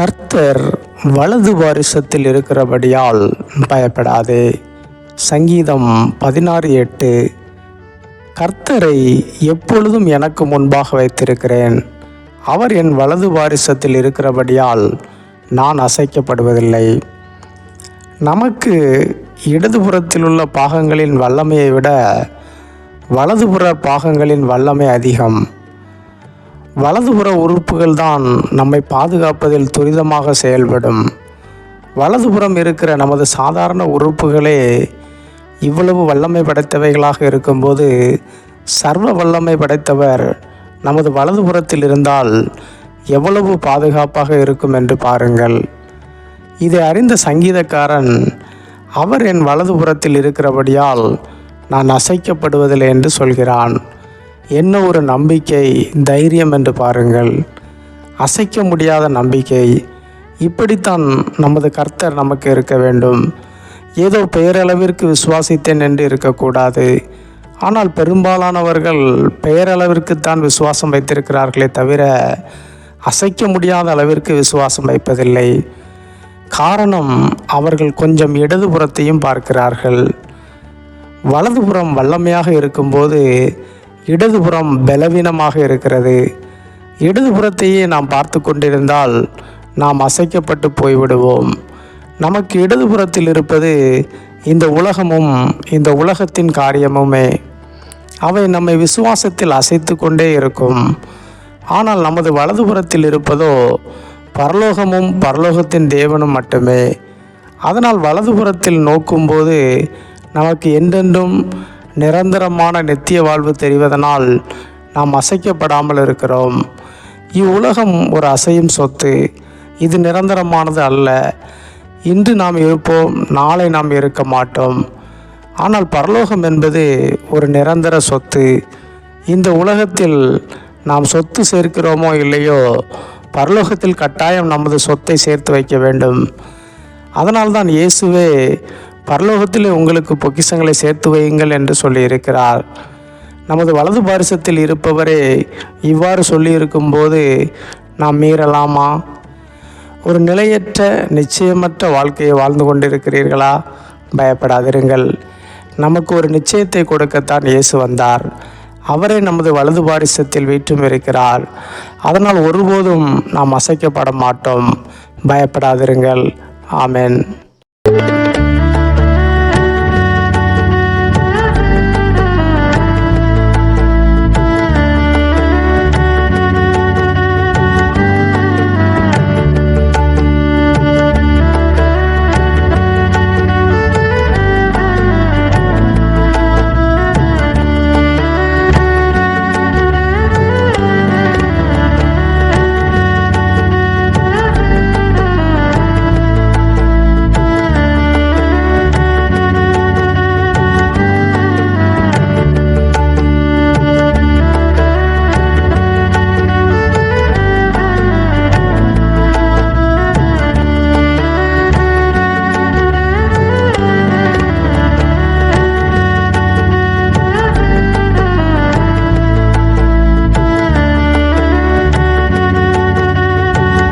கர்த்தர் வலது வாரிசத்தில் இருக்கிறபடியால் பயப்படாதே. சங்கீதம் பதினாறு எட்டு கர்த்தரை எப்பொழுதும் எனக்கு முன்பாக வைத்திருக்கிறேன். அவர் என் வலது வாரிசத்தில் இருக்கிறபடியால் நான் அசைக்கப்படுவதில்லை. நமக்கு இடதுபுறத்தில் உள்ள பாகங்களின் வல்லமையை விட வலதுபுற பாகங்களின் வல்லமை அதிகம். வலதுபுற உறுப்புகள் தான் நம்மை பாதுகாப்பதில் துரிதமாக செயல்படும். வலதுபுறம் இருக்கிற நமது சாதாரண உறுப்புகளே இவ்வளவு வல்லமை படைத்தவைகளாக இருக்கும்போது சர்வ வல்லமை படைத்தவர் நமது வலதுபுறத்தில் இருந்தால் எவ்வளவு பாதுகாப்பாக இருக்கும் என்று பாருங்கள். இதை அறிந்த சங்கீதக்காரன் அவர் என் வலதுபுறத்தில் இருக்கிறபடியால் நான் அசைக்கப்படுவதில்லை என்று சொல்கிறான். என்ன ஒரு நம்பிக்கை தைரியம் என்று பாருங்கள். அசைக்க முடியாத நம்பிக்கை. இப்படித்தான் நமது கர்த்தர் நமக்கு இருக்க வேண்டும். ஏதோ பெயரளவிற்கு விசுவாசித்தேன் என்று இருக்கக்கூடாது. ஆனால் பெரும்பாலானவர்கள் பெயரளவிற்குத்தான் விசுவாசம் வைத்திருக்கிறார்களே தவிர அசைக்க முடியாத அளவிற்கு விசுவாசம் வைப்பதில்லை. காரணம் அவர்கள் கொஞ்சம் இடதுபுறத்தையும் பார்க்கிறார்கள். வலதுபுறம் வல்லமையாக இருக்கும்போது இடதுபுறம் பலவீனமாக இருக்கிறது. இடதுபுறத்தையே நாம் பார்த்து கொண்டிருந்தால் நாம் அசைக்கப்பட்டு போய்விடுவோம். நமக்கு இடதுபுறத்தில் இருப்பது இந்த உலகமும் இந்த உலகத்தின் காரியமுமே. அவை நம்மை விசுவாசத்தில் அசைத்து கொண்டே இருக்கும். ஆனால் நமது வலதுபுறத்தில் இருப்பதோ பரலோகமும் பரலோகத்தின் தேவனும் மட்டுமே. அதனால் வலதுபுறத்தில் நோக்கும்போது நமக்கு என்றென்றும் நிரந்தரமான நித்திய வாழ்வு தெரிவதனால் நாம் அசைக்கப்படாமல் இருக்கிறோம். இவ்வுலகம் ஒரு அசையும் சொத்து. இது நிரந்தரமானது அல்ல. இன்று நாம் இருப்போம் நாளை நாம் இருக்க மாட்டோம். ஆனால் பரலோகம் என்பது ஒரு நிரந்தர சொத்து. இந்த உலகத்தில் நாம் சொத்து சேர்க்கிறோமோ இல்லையோ பரலோகத்தில் கட்டாயம் நமது சொத்தை சேர்த்து வைக்க வேண்டும். அதனால்தான் இயேசுவே பரலோகத்தில் உங்களுக்கு பொக்கிஷங்களை சேர்த்து வையுங்கள் என்று சொல்லியிருக்கிறார். நமது வலது பாரிசத்தில் இருப்பவரே இவ்வாறு சொல்லியிருக்கும்போது நாம் மீறலாமா? ஒரு நிலையற்ற நிச்சயமற்ற வாழ்க்கையை வாழ்ந்து கொண்டிருக்கிறீர்களா? பயப்படாதிருங்கள். நமக்கு ஒரு நிச்சயத்தை கொடுக்கத்தான் இயேசு வந்தார். அவரே நமது வலது பாரிசத்தில் வீற்றும் இருக்கிறார். அதனால் ஒருபோதும் நாம் அசைக்கப்பட மாட்டோம். பயப்படாதிருங்கள். ஆமேன்.